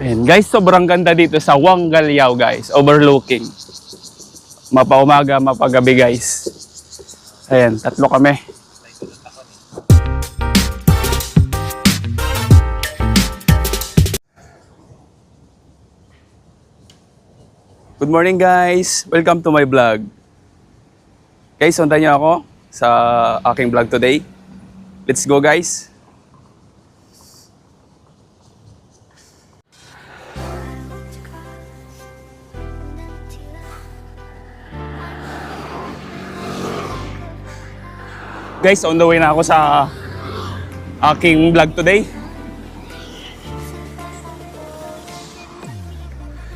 Ayan, guys, sobrang ganda dito sa Wanggalyao, guys. Overlooking. Mapaumaga, mapagabi, guys. Ayan, tatlo kami. Good morning, guys. Welcome to my vlog. Guys, sundan niyo ako sa aking vlog today. Let's go, guys. Guys, on the way na ako sa aking vlog today.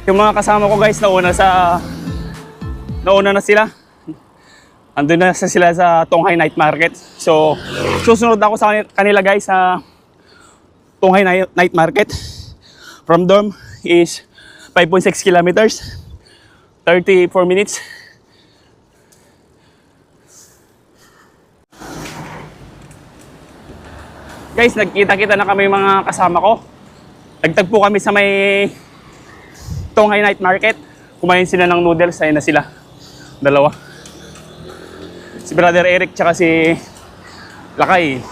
Yung mga kasama ko guys, nauna sa nauna na sila. Andun na sa sila sa Tonghai Night Market. So, susunod ako sa kani- kanila guys sa Tonghai Ni- Night Market. From dorm is 5.6 kilometers. 34 minutes. Guys, nagkita-kita na kami mga kasama ko. Nagtagpo kami sa may Tonghai Night Market. Kumain sila ng noodles, ayun na sila. Dalawa. Si Brother Eric tsaka si Lakay.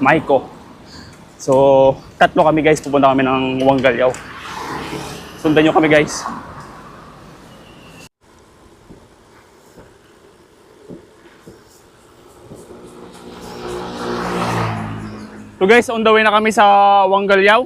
Maiko. So, tatlo kami guys. Pupunta kami ng Wanggalyaw. Sundan nyo kami guys. So guys, on the way na kami sa Wanggalyaw.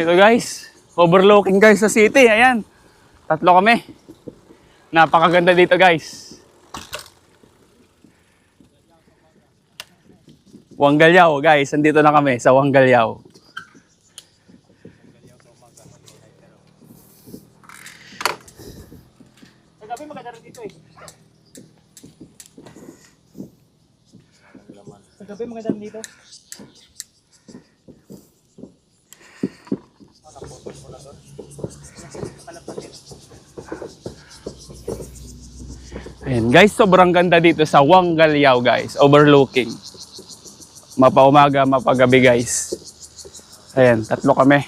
Ito guys, overlooking guys sa city. Ayan, tatlo kami. Napakaganda dito guys. Wanggalyaw guys, andito na kami sa Wanggalyaw. Gabi maganda rin dito eh. Sa. Ayan guys, sobrang ganda dito sa Wanggalyaw guys, overlooking. Mapaumaga, mapagabi guys. Ayan, tatlo kami.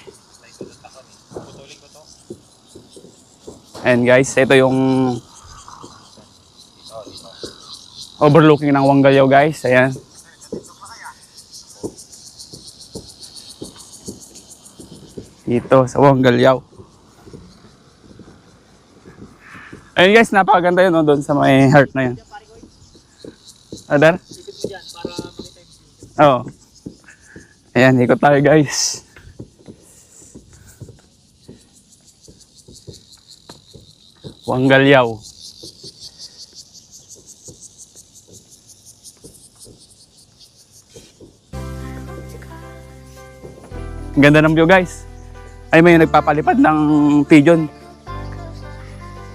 Ayan guys, ito yung overlooking ng Wanggalyaw guys. Ayan. Dito sa Wanggalyaw. Ayun guys, napakaganda yun oh, doon sa may heart na yun. Adar? Ikot mo dyan para Oo. Ayan, ikot tayo guys. Wanggalyaw. Ang Ganda ng view guys. Ay may nagpapalipad ng pigeon.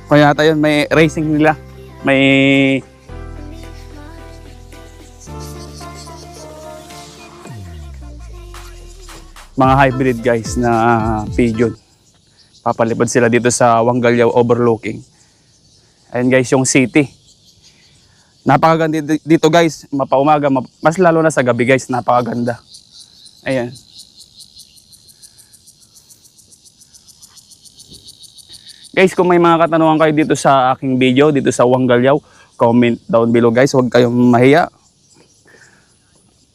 Kaya yun, may racing nila. May mga hybrid guys na pigeon. Papalipad sila dito sa Wanggalyaw overlooking. Ayan guys, yung city. Napakaganda dito- guys, mapaumaga, map- mas lalo na sa gabi guys, napakaganda. Ayan. Guys, kung may mga katanungan kayo dito sa aking video, dito sa Wanggalyaw, comment down below guys. Huwag kayong mahiya.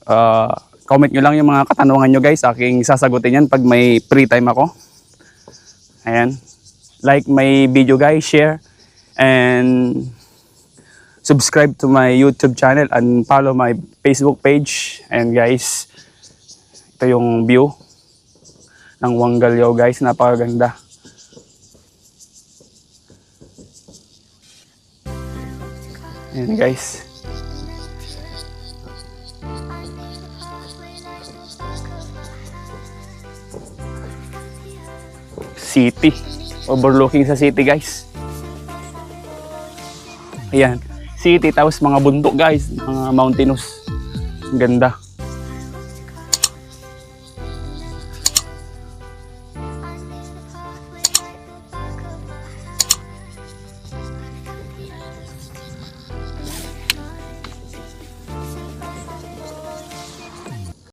Ah, comment nyo lang yung mga katanungan nyo guys. Aking sasagutin yan pag may free time ako. Ayan. Like my video guys, share, and subscribe to my YouTube channel and follow my Facebook page. And guys, ito yung view ng Wanggalyaw guys. Napakaganda. Ayan guys. City. Overlooking sa city guys. Ayan. City tapos mga bundok guys. Mga mountainous. Ang ganda.